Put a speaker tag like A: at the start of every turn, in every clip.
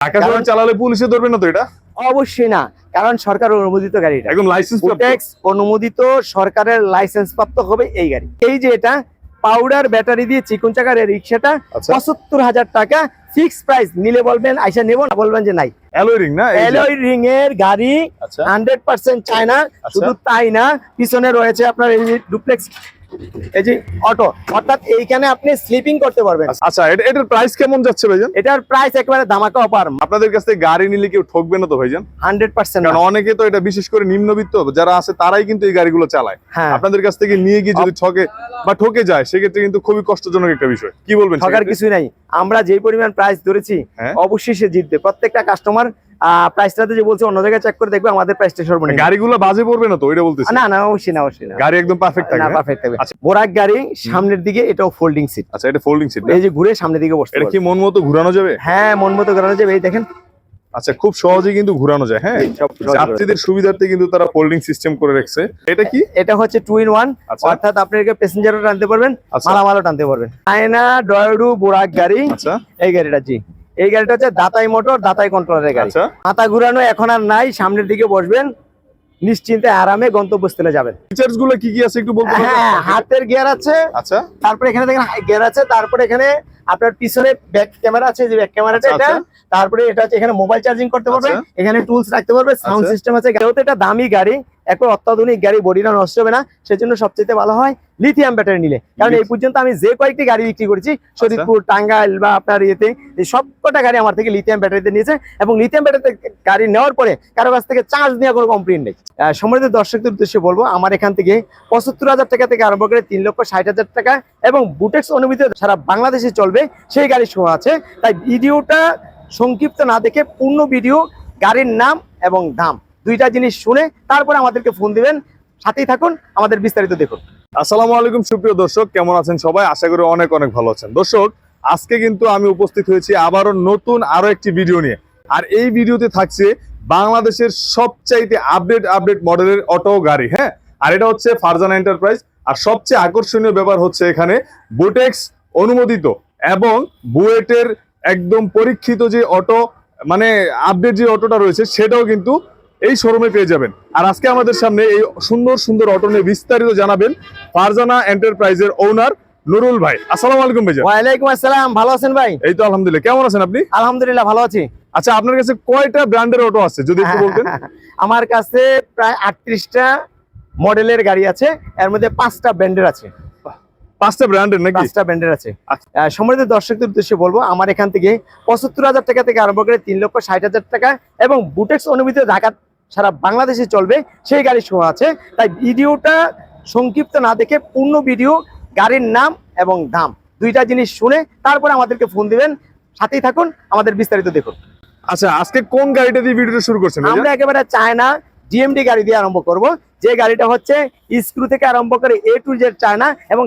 A: শহর চালালে পুলিশে ধরবে না তো এটা?
B: অবশ্যই না কারণ সরকার অনুমোদিত গাড়ি এটা।
A: একদম লাইসেন্স
B: অনুমোদিত সরকারের লাইসেন্স প্রাপ্ত হবে এই গাড়ি। এই যে এটা পাউডার ব্যাটারি দিয়ে চিকুন চাকার এই রিক্সাটা
A: আচ্ছা।
B: পঁচাত্তর হাজার টাকা ফিক্স প্রাইস নিলে বলবেন আইসা নেব না বলবেন যে নাই।
A: অ্যালয় রিং না?
B: অ্যালয় রিং এর গাড়ি হান্ড্রেড পার্সেন্ট চায়না। শুধু তাই না পিছনে রয়েছে আপনার এই ডুপ্লেক্স এই যে অটো অর্থাৎ এইখানে আপনি স্লিপিং করতে পারবেন।
A: আচ্ছা এটার প্রাইস কেমন যাচ্ছে ভাইজান?
B: এটার প্রাইস একেবারে ধামাকা অপার
A: আপনাদের কাছ থেকে গাড়ি নিলে কেউ ঠকবে না তো ভাইজান?
B: হান্ড্রেড পার্সেন্ট
A: কারণ অনেকে তো এটা বিশেষ করে নিম্নবিত্ত যারা আছে তারাই কিন্তু এই গাড়িগুলো চালায়।
B: হ্যাঁ।
A: আপনাদের কাছ থেকে নিয়ে গিয়ে যদি ঠকে বা ঠকে যায় সেক্ষেত্রে কিন্তু খুবই কষ্টজনক একটা বিষয়। কি বলবেন
B: ঠকার? কিছুই নাই। আমরা যে পরিমাণ প্রাইস ধরেছি
A: হ্যাঁ।
B: অবশ্যই সে জিতবে। প্রত্যেকটা কাস্টমার প্রাইসটাতে যে বলছে অন্য জায়গায় চেক করে দেখবে আমাদের প্রাইসটা সর্বনিম্ন।
A: গাড়িগুলো বাজে পড়বে না তো? ওইটা বলতেছি।
B: না না অবশ্যই না অবশ্যই না।
A: গাড়ি একদম পারফেক্ট
B: না
A: থাকবে
B: পারফেক্ট থাকবে
A: আচ্ছা।
B: বোরাক গাড়ি সামনের দিকে এটাও ফোল্ডিং সিট
A: আচ্ছা এটা ফোল্ডিং সিট
B: এই যে ঘুরে সামনের দিকে বসতে
A: এটা কি মন মতো ঘোরানো যাবে?
B: হ্যাঁ মন মতো করানো যাবে এই দেখেন।
A: আচ্ছা খুব সহজেই কিন্তু ঘোরানো যায় হ্যাঁ?
B: সহজে
A: যাত্রীদের সুবিধার্থে কিন্তু তারা ফোল্ডিং সিস্টেম করে রাখছে। এটা কি?
B: এটা হচ্ছে টু ইন ওয়ান অর্থাৎ আপনি প্যাসেঞ্জারও টানতে পারবেন
A: আচ্ছা।
B: মালামালও টানতে পারবেন। চায়না ডয়ডু বোরাক গাড়ি
A: আচ্ছা।
B: এই গাড়িটা জি। এই গাড়িটা হচ্ছে দাতাই মোটর দাতাই কন্ট্রোলারের গাড়ি
A: আচ্ছা
B: মাথা ঘুরানো এখন আর নাই সামনের দিকে বসবেন নিশ্চিন্তে আরামে গন্তব্যস্থলে যাবেন
A: ফিচার্সগুলো কি কি আছে একটু বলতে
B: হ্যাঁ হাতের গিয়ার আছে
A: আচ্ছা
B: তারপরে এখানে দেখেন গিয়ার আছে তারপরে এখানে আপনার পিছনে ব্যাক ক্যামেরা আছে যে ব্যাক ক্যামেরাটা
A: আচ্ছা,
B: এটা
A: আচ্ছা।
B: তারপরে এটা হচ্ছে এখানে মোবাইল চার্জিং করতে পারবে। এখানে টুলস রাখতে পারবে সাউন্ড। সিস্টেম আছে যেহেতু এটা দামি গাড়ি একবার অত্যাধুনিক গাড়ি বডিটা নষ্ট হবে না সেজন্য সবচেয়ে ভালো হয় লিথিয়াম ব্যাটারি নিলে। কারণ এই পর্যন্ত আমি যে কয়েকটি গাড়ি বিক্রি করেছি শরীরপুর টাঙ্গাইল বা আপনার ইয়েতে এই সবকটা গাড়ি আমার থেকে লিথিয়াম ব্যাটারিতে নিয়েছে এবং লিথিয়াম ব্যাটারিতে গাড়ি নেওয়ার পরে কারও কাছ থেকে চার্জ নেওয়া কোনো কমপ্লেন নেই। সম্মানিত দর্শকদের উদ্দেশ্যে বলব আমার এখান থেকে পঁচাত্তর হাজার টাকা থেকে আরম্ভ করে তিন লক্ষ ষাট হাজার টাকা এবং বুটেক্স অনুমতি সারা বাংলাদেশে চলবে সেই গাড়ি শো আছে। তাই ভিডিওটা সংক্ষিপ্ত না দেখে পূর্ণ ভিডিও গাড়ির নাম এবং দাম। দুইটা জিনিস শুনে তারপরে আমাদেরকে ফোন দিবেন। সাথেই থাকুন, আমাদের বিস্তারিত দেখুন।
A: আসসালামু আলাইকুম, সুপ্রিয় দর্শক, কেমন আছেন সবাই? আশা করি অনেক অনেক ভালো আছেন। দর্শক, আজকে কিন্তু আমি উপস্থিত হয়েছি আবারও নতুন আরও একটি ভিডিও নিয়ে। আর এই ভিডিওতে থাকছে বাংলাদেশের সবচাইতে আপডেট আপডেট মডেলের অটো গাড়ি হ্যাঁ? আর এটা হচ্ছে ফারজানা এন্টারপ্রাইজ আর সবচেয়ে আকর্ষণীয় ব্যাপার হচ্ছে এখানে বুটেক্স অনুমোদিত এবং বুয়েটের একদম পরীক্ষিত যে অটো মানে আপডেট যে অটোটা রয়েছে, সেটাও কিন্তু এই শোরুমে পেয়ে যাবেন। আর আজকে আমাদের সামনে এই সুন্দর সুন্দর অটো নিয়ে বিস্তারিত জানাবেন ফারজানা এন্টারপ্রাইজের ওনার নুরুল ভাই। আসসালামু আলাইকুম ভাইজান।
B: ওয়ালাইকুম আসসালাম ভালো আছেন ভাই?
A: এই তো আলহামদুলিল্লাহ। কেমন আছেন আপনি?
B: আলহামদুলিল্লাহ ভালো আছি।
A: আচ্ছা আপনার কাছে কয়টা ব্র্যান্ডের অটো আছে যদি একটু বলতেন?
B: আমার কাছে প্রায় আটত্রিশটা মডেলের গাড়ি আছে এর মধ্যে পাঁচটা ব্র্যান্ডের আছে।
A: পাঁচটা ব্র্যান্ডের নাকি?
B: পাঁচটা ব্র্যান্ডের আছে।
A: আচ্ছা।
B: সম্মানিত দর্শকদের উদ্দেশ্যে বলব আমার এখান থেকে পঁচাত্তর হাজার টাকা থেকে আরম্ভ করে তিন লক্ষ ষাট হাজার টাকা এবং বুটেক্স অনুমতি ঢাকা সারা বাংলাদেশে চলবে সেই গাড়ি শো আছে। তাই ভিডিওটা সংক্ষিপ্ত না দেখে পূর্ণ ভিডিও গাড়ির নাম এবং দাম দুইটা জিনিস শুনে তারপরে আমাদেরকে ফোন দিবেন। সাথেই থাকুন আমাদের বিস্তারিত দেখুন।
A: আচ্ছা আজকে কোন গাড়িটা দিয়ে ভিডিওটা শুরু করছেন?
B: আমরা একেবারে চায়না জিএমডি গাড়ি দিয়ে আরম্ভ করব। যে গাড়িটা হচ্ছে স্ক্রু থেকে আরম্ভ করে এ টু জেড চায়না এবং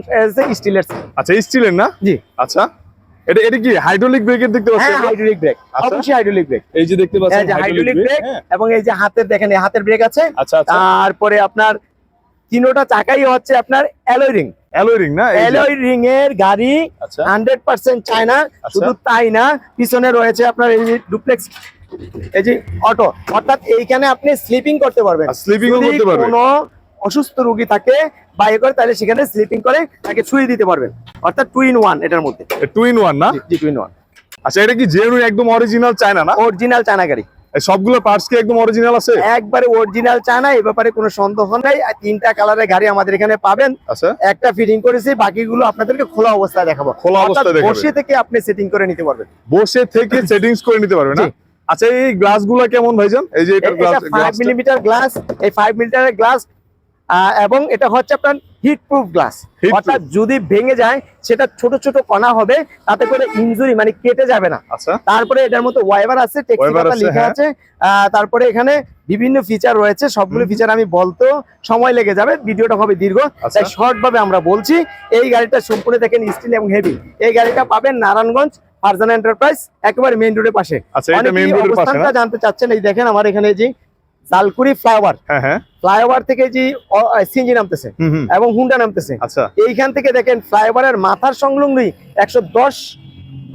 B: স্টিলের।
A: আচ্ছা স্টিলের না?
B: জি।
A: আচ্ছা। এটা এটা কি হাইড্রোলিক ব্রেকের দেখতে
B: হ্যাঁ
A: পাচ্ছেন
B: হাইড্রোলিক ব্রেক
A: আচ্ছা।
B: অবশ্যই হাইড্রোলিক ব্রেক
A: এই যে দেখতে পাচ্ছেন হাইড্রোলিক
B: hydraulic
A: ব্রেক
B: এবং এই যে হাতের দেখেন এই হাতের ব্রেক আছে।
A: আচ্ছা আচ্ছা।
B: তারপরে আপনার তিনোটা চাকাই হচ্ছে আপনার অ্যালয় রিং
A: অ্যালয় রিং না?
B: অ্যালয় রিং এর গাড়ি
A: আচ্ছা।
B: হান্ড্রেড পার্সেন্ট চায়না শুধু তাই না পিছনে রয়েছে আপনার এই যে ডুপ্লেক্স এই যে অটো অর্থাৎ এইখানে আপনি স্লিপিং করতে পারবেন।
A: আর স্লিপিংও করতে পারবেন।
B: কোনো অসুস্থ রোগী থাকে বাইরে করে তাহলে সেখানে স্লিপিং করে তাকে ছুঁয়ে দিতে পারবেন। অর্থাৎ টু ইন ওয়ান এটার মধ্যে।
A: টু ইন ওয়ান না?
B: জি টু ইন ওয়ান
A: আচ্ছা এটা কি জেনুইন একদম অরিজিনাল চায়না না?
B: অরিজিনাল চায়না গাড়ি।
A: সবগুলো পার্টস কি একদম অরিজিনাল আছে?
B: একবারে অরিজিনাল চায়না এই ব্যাপারে কোনো সন্দেহ নাই। তিনটা কালারের গাড়ি আমাদের এখানে পাবেন।
A: আচ্ছা।
B: একটা ফিটিং করেছি বাকিগুলো আপনাদেরকে খোলা অবস্থায় দেখাবো।
A: খোলা অবস্থায় দেখাবেন।
B: বসে থেকে আপনি সেটিং করে নিতে পারবেন।
A: বসে থেকে সেটিংস করে নিতে পারবে না? আচ্ছা এই গ্লাসগুলো কেমন ভাইজান? এই যে এটার গ্লাস
B: এটা ফাইভ মিলিমিটার গ্লাস এই ফাইভ মিলিমিটারের গ্লাস এবং এটা হচ্ছে আপনার হিট প্রুফ গ্লাস অর্থাৎ যদি ভেঙে যায় সেটা ছোট ছোট কণা হবে তাতে করে ইনজুরি মানে কেটে যাবে না।
A: আচ্ছা।
B: তারপরে এটার মতো ওয়াইবার আছে লেখা
A: হ্যাঁ।
B: আছে। তারপরে এখানে বিভিন্ন ফিচার রয়েছে সবগুলো ফিচার আমি বলতো সময় লেগে যাবে ভিডিওটা হবে দীর্ঘ।
A: আচ্ছা।
B: তাই শর্ট ভাবে আমরা বলছি এই গাড়িটা সম্পূর্ণ দেখেন স্টিল এবং হেভি এই গাড়িটা পাবেন নারায়ণগঞ্জ ফারজানা এন্টারপ্রাইজ একেবারে মেইন রোডের পাশে।
A: আচ্ছা এটা মেইন রোডের পাশে না?
B: অবস্থানটা জানতে চাচ্ছেন এই দেখেন আমার এখানে যে জালকুড়ি ফ্লাইওভার।
A: হ্যাঁ হ্যাঁ।
B: ফ্লাইওভার থেকে যে সিঞ্জি নামতেছে এবং হুন্ডা নামতেছে।
A: আচ্ছা।
B: এইখান থেকে দেখেন ফ্লাইওভারের মাথার সংলগ্নই একশো দশ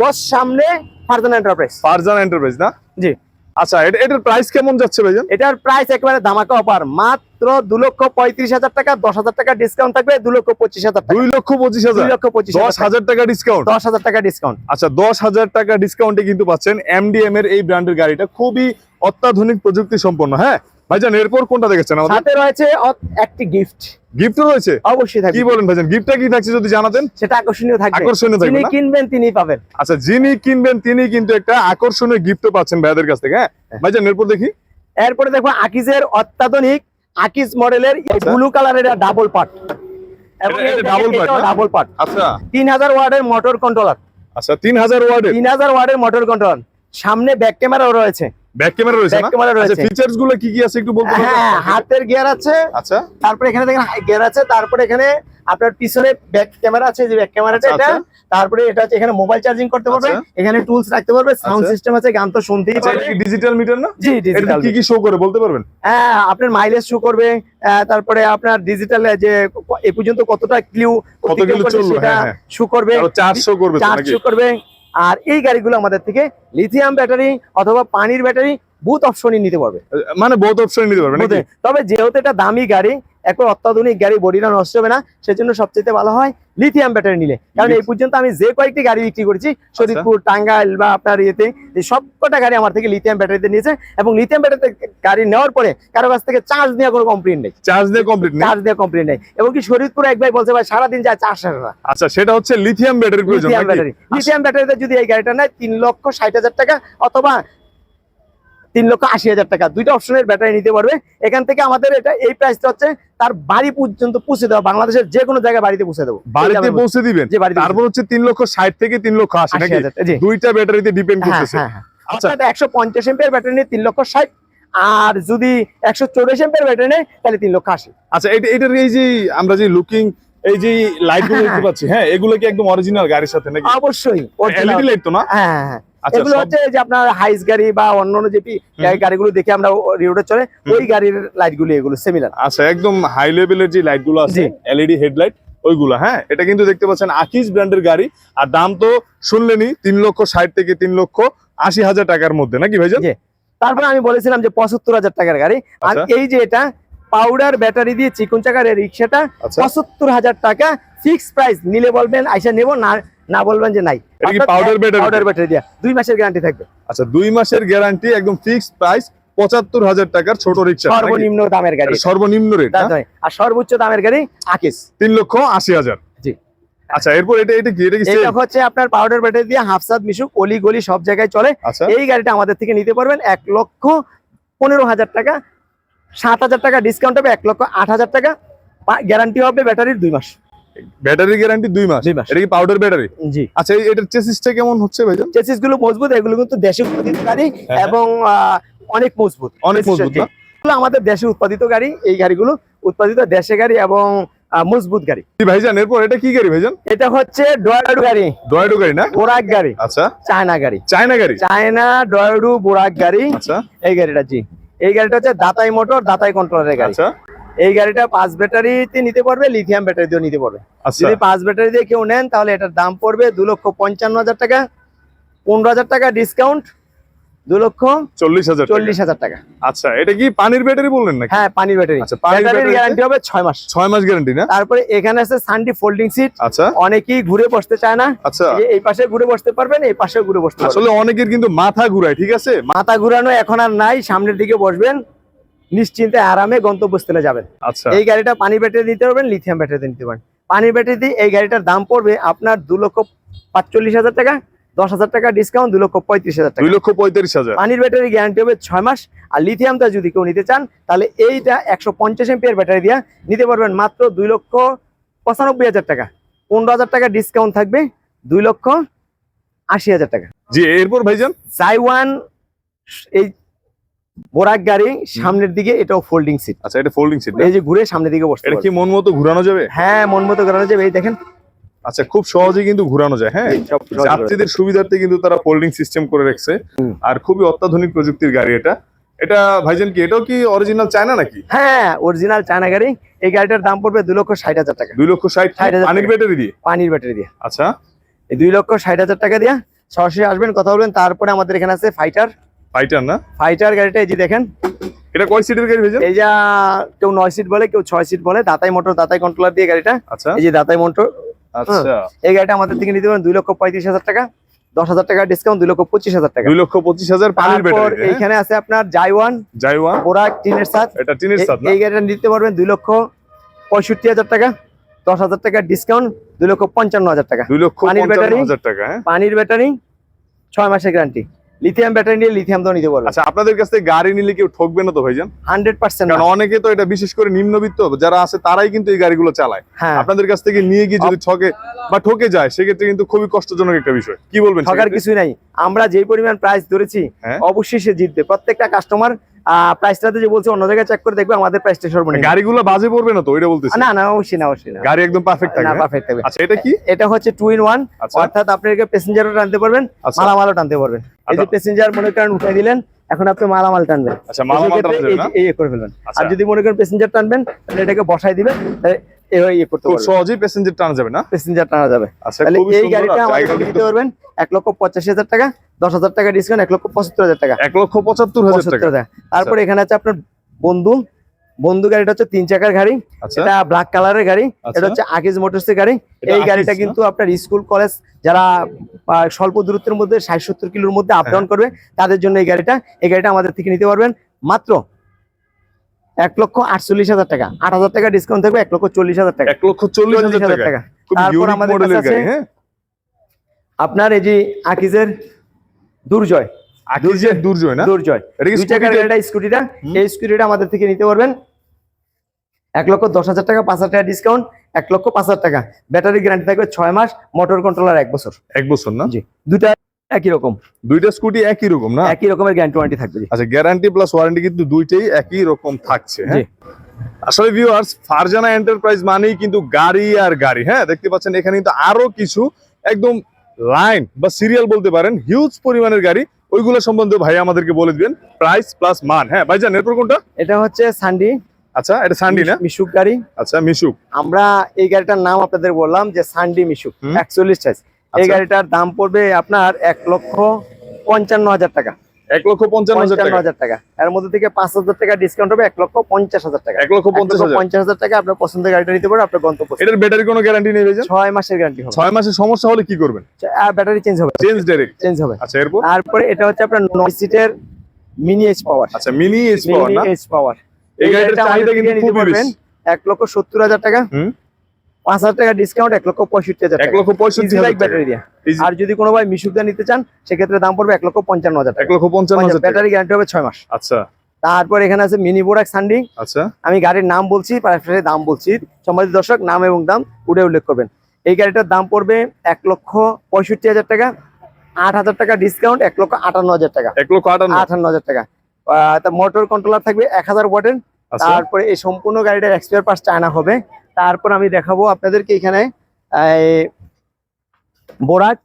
B: দশ সামনে ফারজান এন্টারপ্রাইজ
A: ফারজান এন্টারপ্রাইজ না?
B: জি।
A: আচ্ছা এটার প্রাইস কেমন যাচ্ছে ভাইজান?
B: এটার প্রাইস একেবারে ধামাকা অফার মাত্র দু লক্ষ পঁয়ত্রিশ হাজার টাকা দশ হাজার টাকা ডিসকাউন্ট থাকবে দু লক্ষ পঁচিশ হাজার টাকা।
A: দুই লক্ষ পঁচিশ
B: দুই
A: হাজার
B: লক্ষ পঁচিশ
A: দশ হাজার টাকা ডিসকাউন্ট
B: দশ হাজার টাকা ডিসকাউন্ট
A: আচ্ছা দশ হাজার টাকা ডিসকাউন্টে কিন্তু পাচ্ছেন এমডিএম এর এই ব্র্যান্ডের গাড়িটা। খুবই অত্যাধুনিক প্রযুক্তি সম্পন্ন হ্যাঁ? ভাইজান এরপর কোনটা দেখেছেন
B: সাথে রয়েছে একটি গিফট
A: গিফটও রয়েছে?
B: অবশ্যই
A: কি বলেন ভাইজান গিফটটা কি থাকছে যদি জানাতেন?
B: সেটা আকর্ষণীয় থাকবে।
A: আকর্ষণীয় থাকবে
B: যিনি কিনবেন তিনি পাবেন।
A: আচ্ছা যিনি কিনবেন তিনি কিন্তু একটা আকর্ষণীয় গিফটও পাচ্ছেন ভাইদের কাছ থেকে হ্যাঁ? ভাইজান এরপর দেখি।
B: এরপরে দেখো আকিজের অত্যাধুনিক আকিজ মডেলের। ব্লু কালারের ডাবল পার্ট এবং
A: double part
B: ডাবল পার্ট
A: আচ্ছা।
B: তিন হাজার ওয়ার্ডের মোটর কন্ট্রোলার
A: আচ্ছা তিন হাজার ওয়ার্ডের?
B: তিন হাজার ওয়ার্ডের মোটর কন্ট্রোলার সামনে ব্যাক ক্যামেরাও রয়েছে।
A: ব্যাক ক্যামেরা রয়েছে
B: ব্যাক
A: না?
B: ক্যামেরা
A: আচ্ছা
B: রয়েছে।
A: ফিচার্সগুলো কি কি আছে একটু বলতে পারবেন?
B: হ্যাঁ হাতের গিয়ার আছে।
A: আচ্ছা।
B: তারপরে এখানে দেখেন গিয়ার আছে। তারপরে এখানে আপনার পিছনে ব্যাক ক্যামেরা আছে। যে ব্যাক ক্যামেরাটা
A: আচ্ছা,
B: এটা।
A: আচ্ছা।
B: তারপরে এটা হচ্ছে এখানে মোবাইল চার্জিং করতে পারবে। এখানে টুলস রাখতে পারবে সাউন্ড। সিস্টেম আছে গান তো শুনতেই পারবে
A: ডিজিটাল মিটার না?
B: জি ডিজিটাল
A: কি কি শো করে বলতে পারবেন?
B: হ্যাঁ আপনার মাইলেজ শো করবে। তারপরে আপনার ডিজিটাল যে এ পর্যন্ত কতটা ক্লিউ
A: কত কিলো চলল, হ্যাঁ, হ্যাঁ।
B: শো করবে।
A: আরও চার্জ শো করবে
B: চার্জ শো করবে। আর এই গাড়িগুলো আমাদের থেকে লিথিয়াম ব্যাটারি অথবা পানির ব্যাটারি বুথ অপশনই নিতে পারবে।
A: মানে বহুত অপশন নিতে
B: পারবে তবে যেহেতু এটা দামি গাড়ি একবার অত্যাধুনিক গাড়ি বডিটা নষ্ট হবে না সেজন্য সবচেয়ে ভালো হয় লিথিয়াম ব্যাটারি নিলে। কারণ এই পর্যন্ত আমি যে কয়েকটি গাড়ি বিক্রি করেছি শরীরপুর টাঙ্গাইল বা আপনার ইয়েতে এই সবকটা গাড়ি আমার থেকে লিথিয়াম ব্যাটারিতে নিয়েছে এবং লিথিয়াম ব্যাটারিতে গাড়ি নেওয়ার পরে কারও কাছ থেকে চার্জ নেওয়া কোনো কমপ্লেন নেই।
A: চার্জ দিয়ে কমপ্লিট নেই?
B: চার্জ দেওয়া কমপ্লেন নেই। এবং কি শরীরপুর এক ভাই বলছে ভাই সারাদিন যায় চার্জ না।
A: আচ্ছা সেটা হচ্ছে লিথিয়াম প্রয়োজন
B: লিথিয়াম ব্যাটারি লিথিয়াম ব্যাটারিতে যদি এই গাড়িটা নেয় তিন লক্ষ ষাট হাজার টাকা অথবা তিন লক্ষ আশি হাজার টাকা। দুইটা অপশনের ব্যাটারি নিতে পারবে। এখান থেকে আমাদের এটা এই প্রাইসটা হচ্ছে তার বাড়ি পর্যন্ত পৌঁছে দেওয়া বাংলাদেশের যে কোনো জায়গায় বাড়িতে পৌঁছে দেবো।
A: বাড়িতে পৌঁছে দিবেন। তারপর হচ্ছে তিন লক্ষ ষাট থেকে তিন লক্ষ আশি দুইটা ব্যাটারিতে ডিপেন্ড করতেছে।
B: হ্যাঁ
A: আচ্ছা।
B: একশো পঞ্চাশ এম্পের ব্যাটারি নিয়ে তিন লক্ষ ষাট আর যদি একশো চল্লিশ এম্পের ব্যাটারি নেয় তাহলে তিন লক্ষ আশি।
A: আচ্ছা এটা এটার এই যে আমরা যে লুকিং এই যে
B: লাইটগুলো
A: দেখতে পাচ্ছি হ্যাঁ এগুলো কি একদম অরিজিনাল গাড়ির সাথে নাকি?
B: অবশ্যই।
A: এলইডি লাইট তো না?
B: হ্যাঁ হ্যাঁ, হ্যাঁ। এগুলো হচ্ছে যে আপনার হাইস গাড়ি বা অন্য যে পি-
A: হুম।
B: গাড়িগুলো দেখে আমরা রোডে চলে ওই গাড়ির লাইটগুলো এগুলো সিমিলার
A: আচ্ছা একদম হাই লেভেলের যে লাইটগুলো আছে। এলইডি হেডলাইট ওইগুলো হ্যাঁ? এটা কিন্তু দেখতে পাচ্ছেন আকিস ব্র্যান্ডের গাড়ি আর দাম তো শুনলেনই তিন লক্ষ ষাট থেকে তিন লক্ষ আশি হাজার টাকার মধ্যে নাকি ভাইজান?
B: তারপরে আমি বলেছিলাম যে পঁচাত্তর হাজার টাকার গাড়ি। আর
A: আচ্ছা।
B: এই যে এটা পাউডার ব্যাটারি দিয়ে চিকুন চাকার রিক্সাটা
A: আচ্ছা।
B: পঁচাত্তর হাজার টাকা ফিক্স প্রাইস নিলে বলবেন আইসা নেব না না বলবেন যে নাই।
A: এটা কি powder battery?
B: পাউডার ব্যাটারি দিয়া। দুই মাসের গ্যারান্টি থাকবে।
A: আচ্ছা দুই মাসের গ্যারান্টি একদম ফিক্সড প্রাইস পঁচাত্তর হাজার টাকার ছোট রিক্সা
B: সর্বনিম্ন দামের গাড়ি।
A: সর্বনিম্ন রেট
B: আর সর্বোচ্চ দামের গাড়ি আকিস।
A: তিন লক্ষ আশি হাজার।
B: জি।
A: আচ্ছা এরপর এটা এটা কি এটা কি
B: এটা হচ্ছে আপনার পাউডার ব্যাটারি দিয়ে হাফসাদ মিশুক অলি গলি সব জায়গায় চলে।
A: আচ্ছা।
B: এই গাড়িটা আমাদের থেকে নিতে পারবেন এক লক্ষ পনেরো হাজার টাকা। সাত হাজার টাকা ডিসকাউন্ট হবে এক লক্ষ আট হাজার টাকা। গ্যারান্টি হবে ব্যাটারির দুই মাস।
A: ব্যাটারি গ্যারান্টি দুই মাস। এটা কি পাউডার ব্যাটারি
B: জি।
A: আচ্ছা এটার চেসিসটা কেমন হচ্ছে ভাইজান?
B: চেসিসগুলো মজবুত এগুলো কিন্তু দেশে উৎপাদিত গাড়ি
A: হ্যাঁ।
B: এবং আহ, অনেক মজবুত।
A: অনেক মজবুত?
B: আমাদের দেশে উৎপাদিত গাড়ি এই গাড়িগুলো উৎপাদিত দেশে গাড়ি এবং মজবুত গাড়ি।
A: ভাইজান এরপর এটা কি গাড়ি ভাইজান?
B: এটা হচ্ছে ডয়াডু গাড়ি।
A: ডয়েডো গাড়ি না?
B: বোরাক গাড়ি।
A: আচ্ছা।
B: চায়না গাড়ি।
A: চায়না গাড়ি?
B: চায়না ডয়াডু বোরাক গাড়ি।
A: আচ্ছা।
B: এই গাড়িটা জি। এই গাড়িটা হচ্ছে দাতাই মোটর দাতাই কন্ট্রোলের গাড়ি।
A: আচ্ছা।
B: এই গাড়িটা পাঁচ ব্যাটারিতে নিতে পারবে লিথিয়াম ব্যাটারি দিয়েও নিতে পারবে।
A: আচ্ছা।
B: যদি পাঁচ ব্যাটারি দিয়ে কেউ নেন তাহলে এটার দাম পড়বে দু লক্ষ পঞ্চান্ন হাজার টাকা পনেরো হাজার টাকা ডিসকাউন্ট দু লক্ষ
A: চল্লিশ হাজার
B: চল্লিশ হাজার টাকা।
A: আচ্ছা এটা কি পানির ব্যাটারি বললেন নাকি?
B: হ্যাঁ পানির ব্যাটারি।
A: আচ্ছা,
B: ব্যাটারির গ্যারান্টি হবে ছয় মাস।
A: ছয় মাস গ্যারান্টি না?
B: তারপরে এখানে আছে সানডি ফোল্ডিং সিট
A: আচ্ছা।
B: অনেকেই ঘুরে বসতে চায় না।
A: আচ্ছা।
B: এই পাশে ঘুরে বসতে পারবেন এই পাশে ঘুরে বসতে
A: আসলে অনেকের কিন্তু মাথা ঘুরায় ঠিক আছে?
B: মাথা ঘুরানো এখন আর নাই সামনের দিকে বসবেন। নিশ্চিন্তে আরামে গন্তব্যস্থলে যাবেন।
A: আচ্ছা।
B: এই গাড়িটা পানি ব্যাটারি দিতে পারবেন লিথিয়াম ব্যাটারি নিতে পারেন। পানির ব্যাটারি দিয়ে এই গাড়িটার দাম পড়বে আপনার দু লক্ষ পাঁচচল্লিশ হাজার টাকা দশ হাজার টাকা ডিসকাউন্ট দু লক্ষ পঁয়ত্রিশ হাজার টাকা।
A: দুই লক্ষ পঁয়তাল্লিশ হাজার।
B: পানির ব্যাটারি গ্যারান্টি হবে ছয় মাস আর লিথিয়ামটা যদি কেউ নিতে চান তাহলে এইটা একশো পঞ্চাশ এমপিয়ার ব্যাটারি দিয়ে নিতে পারবেন মাত্র দুই লক্ষ পঁচানব্বই হাজার টাকা। পনেরো হাজার টাকা ডিসকাউন্ট থাকবে দুই লক্ষ আশি হাজার টাকা।
A: জি এরপর ভাইজান?
B: সাইওয়ান এই বোরাক গাড়ি সামনের দিকে এটাও ফোল্ডিং সিট
A: আচ্ছা এটা ফোল্ডিং সিট
B: এই যে ঘুরে সামনের দিকে বসতে
A: এটা কি মন মতো ঘুরানো যাবে?
B: হ্যাঁ মন মতো করানো যাবে। এই দেখেন।
A: আচ্ছা খুব সহজে কিন্তু ঘুরানো যায় হ্যাঁ। যাত্রীদের সুবিধার্থে কিন্তু তারা ফোল্ডিং সিস্টেম করে রাখছে। আর খুবই অত্যাধুনিক প্রযুক্তির গাড়ি এটা। এটা ভাইজান কি এটাও কি অরিজিনাল চায়না নাকি?
B: হ্যাঁ অরিজিনাল চায়না গাড়ি। এই গাড়িটার দাম পড়বে দুই লক্ষ ষাট হাজার টাকা।
A: দুই লক্ষ ষাট
B: 60,000
A: পানির ব্যাটারি দিয়ে?
B: পানির ব্যাটারি দিয়ে।
A: আচ্ছা।
B: এই দুই লক্ষ ষাট হাজার টাকা দিয়ে সরাসরি আসবেন কথা বলবেন। তারপরে আমাদের এখানে আছে ফাইটার
A: ফাইটার না?
B: ফাইটার গাড়িটা এই যে দেখেন।
A: এটা কয় সিটের গাড়ি ভাইজান?
B: এই যা কেউ নয় সিট বলে কেউ ছয় সিট বলে দাতাই মোটর দাতাই কন্ট্রোলার দিয়ে গাড়িটা।
A: আচ্ছা।
B: এই যে দাতাই মোটর
A: আচ্ছা।
B: এই গাড়িটা আমাদের থেকে নিতে পারেন দুই লক্ষ পঁয়ত্রিশ হাজার টাকা দশ হাজার টাকা ডিসকাউন্ট দুই লক্ষ পঁচিশ হাজার টাকা।
A: দুই লক্ষ পঁচিশ হাজার পানির ব্যাটারি?
B: এইখানে আছে আপনার জাইওয়ান
A: জাইওয়ান
B: বোরাক টিনের সাত
A: এটা টিনের সাত
B: এই গাড়িটা নিতে পারবেন দুই লক্ষ পঁয়ষট্টি হাজার টাকা দশ হাজার টাকা ডিসকাউন্ট দুই লক্ষ পঞ্চান্ন হাজার টাকা।
A: দুই লক্ষ
B: পানির ব্যাটারি? পানির ব্যাটারি ছয় মাসের গ্যারান্টি লিথিয়াম ব্যাটারি নিয়ে লিথিয়াম তো নিতে পারবে
A: আচ্ছা আপনাদের কাছ থেকে গাড়ি নিলে কেউ ঠকবে না তো ভাইজান?
B: হান্ড্রেড পার্সেন্ট
A: কারণ অনেকে তো এটা বিশেষ করে নিম্নবিত্ত যারা আছে তারাই কিন্তু এই গাড়িগুলো চালায়।
B: হ্যাঁ।
A: আপনাদের কাছ থেকে নিয়ে গিয়ে যদি ঠকে বা ঠকে যায় সেক্ষেত্রে কিন্তু খুবই কষ্টজনক একটা বিষয়। কি বলবেন
B: ঠকার কিছুই নাই। আমরা যে পরিমাণ প্রাইস ধরেছি
A: হ্যাঁ।
B: অবশ্যই সে জিতবে। প্রত্যেকটা কাস্টমার প্রাইসটাতে যে বলছে অন্য জায়গায় চেক করে দেখবে আমাদের প্রাইসটা সর্বনিম্ন।
A: গাড়িগুলো বাজে পড়বে না তো? ওইটা বলতেছি।
B: না না অবশ্যই না অবশ্যই না।
A: গাড়ি একদম পারফেক্ট
B: না
A: থাকবে
B: পারফেক্ট থাকবে।
A: আচ্ছা এটা কি?
B: এটা হচ্ছে টু ইন ওয়ান
A: আচ্ছা।
B: অর্থাৎ আপনি প্যাসেঞ্জারও টানতে পারবেন
A: আচ্ছা।
B: মালামালও টানতে পারবেন। এই যে
A: আচ্ছা।
B: প্যাসেঞ্জার মনে করেন উঠাই দিলেন এখন আপনি মালামাল টানবেন।
A: আচ্ছা মালামাল টানবেন
B: এই
A: না?
B: এই করে ফেলবেন।
A: আচ্ছা।
B: আর যদি মনে করেন প্যাসেঞ্জার টানবেন তাহলে এটাকে বসাই দিবেন এভাবে ইয়ে করতে পারবেন।
A: সহজেই প্যাসেঞ্জার টানা যাবে না?
B: প্যাসেঞ্জার টানা যাবে।
A: আচ্ছা
B: এই গাড়িটা আমাদের পারবেন এক লক্ষ পঁচাশি হাজার টাকা দশ হাজার টাকা ডিসকাউন্ট এক লক্ষ পঁচাত্তর হাজার টাকা।
A: এক লক্ষ পঁচাত্তর হাজার টাকা।
B: তারপরে এখানে আছে আপনার বন্ধু বন্ধু গাড়িটা হচ্ছে তিন চাকার গাড়ি।
A: আচ্ছা।
B: এটা ব্ল্যাক কালারের গাড়ি।
A: আচ্ছা।
B: এটা হচ্ছে আকিজ মোটরসের গাড়ি। এই গাড়িটা কিন্তু আপনার স্কুল কলেজ যারা স্বল্প দূরত্বের মধ্যে ষাট সত্তর কিলোর মধ্যে আপ ডাউন করবে তাদের জন্য এই গাড়িটা এই গাড়িটা আমাদের থেকে নিতে পারবেন। মাত্র এক লক্ষ আটচল্লিশ হাজার টাকা। আট হাজার টাকা ডিসকাউন্ট থাকবে এক লক্ষ চল্লিশ হাজার টাকা।
A: এক লক্ষ চল্লিশ হাজার টাকা।
B: তারপর আমাদের কাছে
A: হ্যাঁ?
B: আপনার এই যে আকিজের দুর্জয়।
A: আকিজের দুর্জয়। না?
B: দুর্জয়। দুই চাকার গাড়িটা স্কুটিটা এই স্কুটিটা আমাদের থেকে নিতে পারবেন। এক লক্ষ দশ হাজার টাকা পাঁচ হাজার টাকা ডিসকাউন্ট এক লক্ষ পাঁচ হাজার টাকা। ব্যাটারি গ্যারান্টি থাকবে ছয় মাস মোটর কন্ট্রোলার এক বছর।
A: এক বছর না?
B: জি। দুটা একই রকম।
A: দুইটা স্কুটি একই রকম না?
B: একই রকমের গ্যারান্টি ওয়ারেন্টি থাকবে।
A: আচ্ছা গ্যারান্টি প্লাস ওয়ারেন্টি কিন্তু দুইটাই একই রকম থাকছে হ্যাঁ। আসলে ভিউয়ার্স ফারজানা এন্টারপ্রাইজ মানেই কিন্তু গাড়ি আর গাড়ি হ্যাঁ? দেখতে পাচ্ছেন এখানে কিন্তু আরও কিছু একদম লাইন বা সিরিয়াল বলতে পারেন হিউজ পরিমাণের গাড়ি ওইগুলো সম্বন্ধে ভাই আমাদেরকে বলে দিবেন প্রাইস প্লাস মান হ্যাঁ? ভাই ভাইজান এরপর কোনটা?
B: এটা হচ্ছে সান্ডি
A: আচ্ছা এটা সান্ডি না?
B: মিশুক গাড়ি।
A: আচ্ছা মিশুক।
B: আমরা এই গাড়িটার নাম আপনাদের বললাম যে সান্ডি মিশুক। একচল্লিশ সাইজ এই
A: আচ্ছা।
B: গাড়িটার দাম পড়বে আপনার এক লক্ষ পঞ্চান্ন হাজার টাকা।
A: এক লক্ষ পঞ্চান্ন হাজার টাকা।
B: এর মধ্যে থেকে পাঁচ হাজার টাকা ডিসকাউন্ট হবে এক লক্ষ পঞ্চাশ হাজার টাকা।
A: এক লক্ষ পঞ্চাশ হাজার।
B: পঞ্চাশ হাজার টাকা আপনার পছন্দের গাড়িটা নিতে পারেন আপনার গন্তব্য
A: এটার ব্যাটারি কোনো গ্যারান্টি নেই
B: ছয় মাসের গ্যারান্টি হবে।
A: ছয় মাসের সমস্যা হলে কি করবেন?
B: আর ব্যাটারি চেঞ্জ হবে।
A: চেঞ্জ ডাইরেক্ট
B: চেঞ্জ হবে।
A: আচ্ছা এরপর?
B: তারপরে এটা হচ্ছে আপনার নয় সিটের মিনি এইচ পাওয়ার
A: আচ্ছা মিনি এস পাওয়ার
B: মিনি
A: না?
B: পাওয়ার
A: এই গাড়িটার চাহিদা কিন্তু খুবই বেশি।
B: এক লক্ষ সত্তর হাজার টাকা।
A: হুম।
B: পাঁচ হাজার টাকা ডিসকাউন্ট এক লক্ষ পঁয়ষট্টি হাজার
A: এক লক্ষ পঁয়ষট্টি।
B: ব্যাটারি দিয়ে। আর যদি কোনো ভাই মিশুকদা নিতে চান সেক্ষেত্রে দাম পড়বে এক লক্ষ পঞ্চান্ন হাজার
A: এক
B: টাকা
A: লক্ষ পঞ্চান্ন হাজার
B: ব্যাটারি গ্যারান্টি হবে ছয় মাস।
A: আচ্ছা।
B: তারপর এখানে আছে মিনি বোরাক সান্ডি
A: আচ্ছা।
B: আমি গাড়ির নাম বলছি পাশাপাশি দাম বলছি। সম্মানিত দর্শক নাম এবং দাম উঠে উল্লেখ করবেন। এই গাড়িটার দাম পড়বে এক লক্ষ পঁয়ষট্টি হাজার টাকা। আট হাজার টাকা ডিসকাউন্ট এক লক্ষ আটান্ন হাজার টাকা।
A: এক লক্ষ আটান্ন।
B: হাজার টাকা। মোটর কন্ট্রোলার থাকবে এক হাজার ওয়াটের
A: আচ্ছা।
B: তারপরে এই সম্পূর্ণ গাড়িটার এক্সপায়ার পাস চায়না হবে। তারপর আমি দেখাবো আপনাদেরকে এখানে বোরাক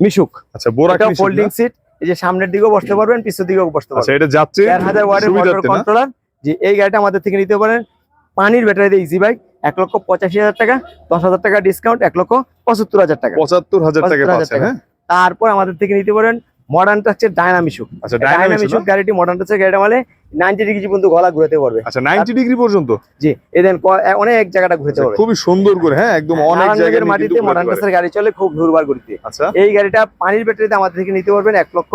B: মিশুক।
A: আচ্ছা বোরাক
B: ফোল্ডিং সিট এই যে সামনের দিকেও বসতে পারবেন পিছের দিকেও বসতে
A: আচ্ছা
B: পারবেন।
A: এটা যাচ্ছে
B: চার হাজার ওয়াটের মোটর কন্ট্রোলার জি এই গাড়িটা আমাদের থেকে নিতে পারেন। পানির ব্যাটারি দিয়ে ইজি বাইক এক লক্ষ পঁচাশি হাজার টাকা দশ হাজার টাকা ডিসকাউন্ট এক লক্ষ পঁচাত্তর হাজার টাকা।
A: পঁচাত্তর হাজার টাকা
B: 75,000
A: পাচ্ছেন
B: টাকা।
A: হ্যাঁ?
B: তারপর আমাদের থেকে নিতে পারেন মডার্ন টাচের ডায়নামিশুক
A: আচ্ছা
B: ডায়নামিশুক গাড়িটি মডার্ন টাচের গাড়িটা মানে নাইনটি ডিগ্রি পর্যন্ত গলা ঘুরাতে পারবে।
A: আচ্ছা 90 ডিগ্রি পর্যন্ত?
B: জি এদেন অনেক জায়গাটা ঘুরতে
A: আচ্ছা,
B: পারবে।
A: খুবই সুন্দর করে হ্যাঁ একদম অনেক জায়গায়
B: মাটিতে মডার্ন। টাচের গাড়ি চলে খুব ঘুরবার ঘুরতে
A: আচ্ছা।
B: এই গাড়িটা পানির ব্যাটারিতে আমাদের থেকে নিতে পারবেন এক লক্ষ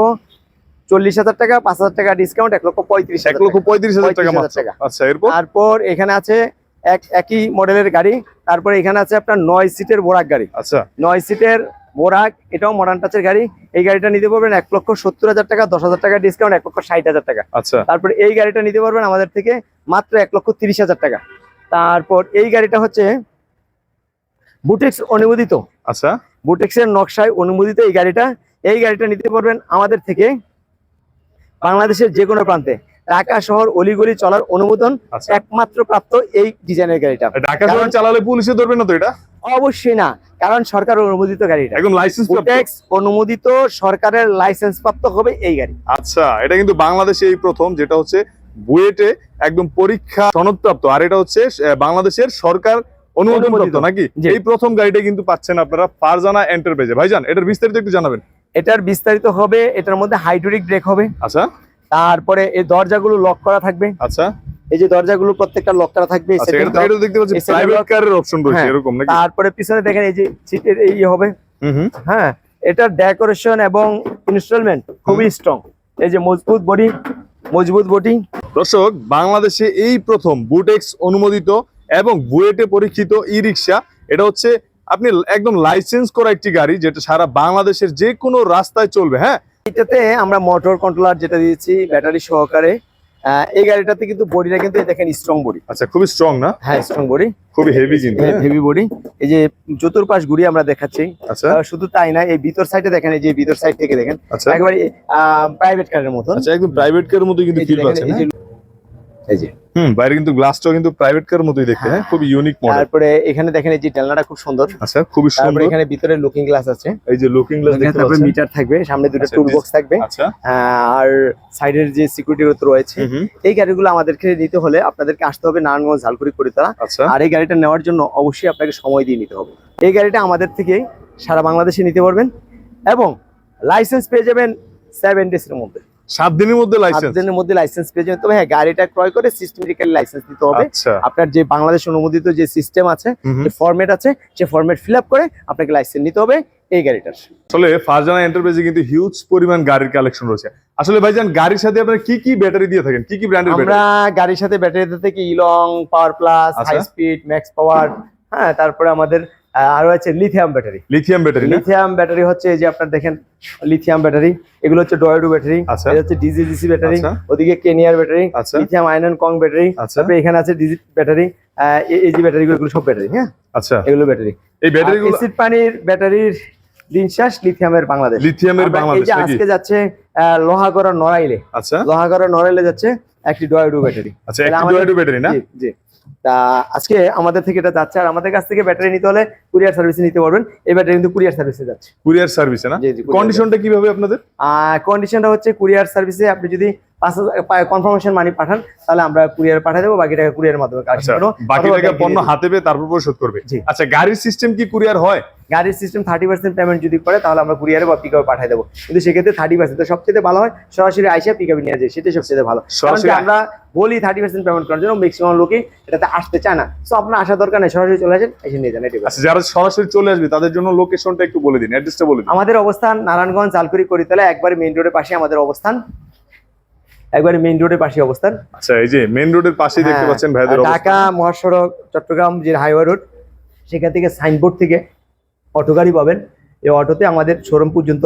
B: চল্লিশ হাজার টাকা পাঁচ হাজার টাকা ডিসকাউন্ট এক লক্ষ পঁয়ত্রিশ
A: এক লক্ষ পঁয়ত্রিশ হাজার টাকা
B: 35,000 টাকা।
A: আচ্ছা এরপর?
B: তারপর এখানে আছে এক একই মডেলের গাড়ি তারপরে এখানে আছে আপনার নয় সিটের বোরাক গাড়ি।
A: আচ্ছা।
B: নয় সিটের বোরাক এটাও মডার্ন টাচের গাড়ি। এই গাড়িটা নিতে পারবেন এক লক্ষ সত্তর হাজার টাকা দশ হাজার টাকা ডিসকাউন্ট এক লক্ষ ষাট হাজার টাকা।
A: আচ্ছা।
B: তারপর এই গাড়িটা নিতে পারবেন আমাদের থেকে মাত্র এক লক্ষ তিরিশ হাজার টাকা। তারপর এই গাড়িটা হচ্ছে বুটেক্স অনুমোদিত।
A: আচ্ছা।
B: বুটেক্সের নকশায় অনুমোদিত এই গাড়িটা। এই গাড়িটা নিতে পারবেন আমাদের থেকে বাংলাদেশের যে কোনো প্রান্তে। ঢাকা শহর অলিগলি চলার অনুমোদন
A: আচ্ছা।
B: একমাত্র প্রাপ্ত এই ডিজাইনের গাড়িটা।
A: ঢাকা শহর চালালে পুলিশে ধরবে না তো এটা?
B: অবশ্যই না কারণ সরকার অনুমোদিত গাড়িটা।
A: একদম লাইসেন্স
B: অনুমোদিত সরকারের লাইসেন্স প্রাপ্ত হবে এই গাড়ি।
A: আচ্ছা এটা কিন্তু বাংলাদেশে এই প্রথম যেটা হচ্ছে বুয়েটে একদম পরীক্ষা সনদপ্রাপ্ত আর এটা হচ্ছে বাংলাদেশের সরকার অনুমোদন। প্রাপ্ত নাকি। এই প্রথম গাড়িটা কিন্তু পাচ্ছেন আপনারা ফারজানা এন্টারপ্রাইজে। ভাইজান এটার বিস্তারিত একটু জানাবেন।
B: এটার বিস্তারিত হবে এটার মধ্যে হাইড্রোলিক ব্রেক হবে।
A: আচ্ছা।
B: তারপরে এই দরজাগুলো লক করা থাকবে।
A: আচ্ছা।
B: এই যে দরজাগুলো প্রত্যেকটা লক করা থাকবে
A: আচ্ছা
B: হ্যাঁ। তারপরে পিছনে দেখেন এই যে সিটের এই হবে। হ্যাঁ এটা ডেকোরেশন এবং ইনস্টলমেন্ট খুবই স্ট্রং এই যে মজবুত বডি মজবুত বডি
A: দর্শক বাংলাদেশে এই প্রথম বুটেক্স অনুমোদিত এবং বুয়েটে পরীক্ষিত ই রিক্সা এটা হচ্ছে আপনি একদম লাইসেন্স করা একটি গাড়ি যেটা সারা বাংলাদেশের যে কোনো রাস্তায় চলবে হ্যাঁ?
B: এটাতে আমরা মোটর কন্ট্রোলার যেটা দিয়েছি ব্যাটারি সহকারে এই গাড়িটাতে কিন্তু বডিটা কিন্তু দেখেন স্ট্রং বডি
A: আচ্ছা খুবই স্ট্রং না?
B: হ্যাঁ স্ট্রং বডি
A: খুবই হেভি হ্যাঁ?
B: হেভি বডি এই যে চতুর্পাশ ঘুরি আমরা দেখাচ্ছি
A: আচ্ছা।
B: শুধু তাই না এই ভিতর সাইডে দেখেন এই যে ভিতর সাইড থেকে দেখেন
A: আচ্ছা।
B: একেবারে প্রাইভেট কারের মতো
A: আচ্ছা একদম প্রাইভেট কারের মতো কিন্তু ফিল আছে
B: এই? যে-
A: হুম বাইরে কিন্তু গ্লাসটাও কিন্তু প্রাইভেট কার মতোই দেখতে হ্যাঁ? খুবই ইউনিক মডেল
B: তারপরে এখানে দেখেন এই যে খুব সুন্দর।
A: আচ্ছা
B: তারপরে
A: সুন্দর।
B: এখানে ভিতরে লুকিং গ্লাস আছে।
A: এই যে লুকিং গ্লাস দেখতে
B: তারপরে মিটার থাকবে সামনে দুটো
A: আচ্ছা,
B: টুল বক্স থাকবে।
A: আচ্ছা।
B: আর সাইডের যে সিকিউরিটি রয়েছে এই গাড়িগুলো আমাদেরকে নিতে হলে আপনাদেরকে আসতে হবে নারায়ণগঞ্জ ঝালকুড়ি করিতলা।
A: আচ্ছা।
B: আর এই গাড়িটা নেওয়ার জন্য অবশ্যই আপনাকে সময় দিয়ে নিতে হবে। এই গাড়িটা আমাদের থেকে সারা বাংলাদেশে নিতে পারবেন এবং লাইসেন্স পেয়ে যাবেন সেভেন ডেজ এর মধ্যে।
A: সাত দিনের মধ্যে লাইসেন্স
B: দিনের মধ্যে লাইসেন্স পেয়ে যাবেন। তবে হ্যাঁ গাড়িটা ক্রয় করে সিস্টেমেটিক্যালি লাইসেন্স দিতে হবে।
A: আচ্ছা।
B: আপনার যে বাংলাদেশ অনুমোদিত যে সিস্টেম আছে। যে ফরম্যাট আছে সে ফরম্যাট ফিল করে আপনাকে লাইসেন্স নিতে হবে এই গাড়িটার।
A: আসলে ফারজানা এন্টারপ্রাইজে কিন্তু হিউজ পরিমাণ গাড়ির কালেকশন রয়েছে। আসলে ভাইজান গাড়ির সাথে আপনারা কি কি ব্যাটারি দিয়ে থাকেন? কি কি ব্র্যান্ডের
B: আমরা গাড়ির সাথে ব্যাটারি থেকে ইলং power plus. High speed max power হ্যাঁ তারপরে আমাদের আরও আছে lithium battery
A: lithium battery
B: lithium battery হচ্ছে এই যে আপনার দেখেন লিথিয়াম ব্যাটারি এগুলো হচ্ছে ডয়েডু ব্যাটারি
A: আচ্ছা।
B: এটা হচ্ছে ডিজিডিসি ব্যাটারি
A: আচ্ছা।
B: ওদিকে কেনিয়ার ব্যাটারি লিথিয়াম আয়নন কং ব্যাটারি তারপরে এখানে আছে ডিজিট ব্যাটারি এই যে ব্যাটারি গুলো সব ব্যাটারি হ্যাঁ?
A: আচ্ছা।
B: এগুলো ব্যাটারি
A: এই ব্যাটারি গুলো
B: এসিড পানির ব্যাটারির দিন শেষ লিথিয়ামের বাংলাদেশ।
A: লিথিয়ামের বাংলাদেশ
B: যে আজকে যাচ্ছে লোহাগড়া নড়াইলে।
A: আচ্ছা।
B: লোহাগড়া নড়াইলে যাচ্ছে একটি ডয়েডু ব্যাটারি
A: আচ্ছা একটু ডুয়েটো ব্যাটারি না?
B: জি। তা আজকে আমাদের থেকে এটা যাচ্ছে আর আমাদের কাছ থেকে ব্যাটারি নিতে হলে কুরিয়ার সার্ভিসে নিতে পারবেন। এই ব্যাটারি কিন্তু কুরিয়ার সার্ভিসে যাচ্ছে।
A: কুরিয়ার সার্ভিসে না? কন্ডিশনটা কীভাবে আপনাদের?
B: কন্ডিশনটা হচ্ছে কুরিয়ার সার্ভিসে আপনি যদি পাঁচ হাজার কনফার্মেশন মানি পাঠান তাহলে আমরা কুরিয়ার পাঠিয়ে দেবো বাকি টাকা কুরিয়ার মাধ্যমে
A: আচ্ছা বাকি টাকা পণ্য হাতে পেয়ে তারপর পরিশোধ করবে। আচ্ছা গাড়ির সিস্টেম কি কুরিয়ার হয়?
B: গাড়ির সিস্টেম থার্টি পার্সেন্ট পেমেন্ট যদি করে তাহলে আমরা কুরিয়ারে বা পিকআপে পাঠিয়ে দেবো। কিন্তু সেক্ষেত্রে থার্টি পার্সেন্ট সবচেয়ে ভালো হয় সরাসরি আইসা পিকআপে নিয়ে যায় সেটাই সবচেয়ে ভালো।
A: সরাসরি
B: আমরা বলি থার্টি পার্সেন্ট পেমেন্ট করার জন্য ম্যাক্সিমাম লোকই এটাতে আসতে চায় না। সো আপনার আসার দরকার নেই সরাসরি চলে আসেন এসে নিয়ে যান এটাই
A: আচ্ছা যারা সরাসরি চলে আসবে তাদের জন্য লোকেশনটা একটু বলে দিন অ্যাড্রেসটা বলে দিন।
B: আমাদের অবস্থান নারায়ণগঞ্জ জালকুড়ি করিতলা একবারে মেইন রোডের পাশে আমাদের অবস্থান। একবারে মেইন রোডের পাশে অবস্থান।
A: আচ্ছা এই যে মেন রোডের পাশেই দেখতে
B: হ্যাঁ,
A: পাচ্ছেন ভাইদের।
B: ঢাকা মহাসড়ক চট্টগ্রাম যে হাইওয়ে রোড সেখান থেকে সাইনবোর্ড থেকে অটো গাড়ি পাবেন। এই অটোতে আমাদের শোরুম পর্যন্ত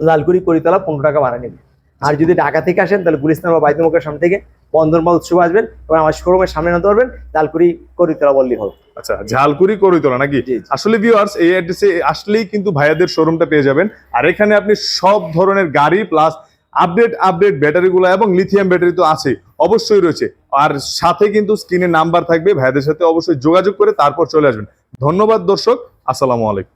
B: লালকুড়ি করিতলা পনেরো টাকা ভাড়া নেবে। আর যদি ঢাকা থেকে আসেন তাহলে গুলিস্তান বা বাইতুমুখের সামনে থেকে বন্দরমাল উৎসব আসবেন এবং আমার শোরুমের সামনে নিতে পারবেন লালকুড়ি করিতলা বললেই হবে
A: আচ্ছা ঝালকুড়ি করিতলা নাকি। আসলে ভিউয়ার্স এই অ্যাড্রেসে আসলেই কিন্তু ভাইয়াদের শোরুমটা পেয়ে যাবেন। আর এখানে আপনি সব ধরনের গাড়ি প্লাস আপডেট আপডেট ব্যাটারিগুলো এবং লিথিয়াম ব্যাটারি তো আছে, অবশ্যই রয়েছে। আর সাথে কিন্তু স্ক্রিনে নাম্বার থাকবে ভাইয়াদের সাথে অবশ্যই যোগাযোগ করে তারপর চলে আসবেন। ধন্যবাদ দর্শক, আসসালামু আলাইকুম।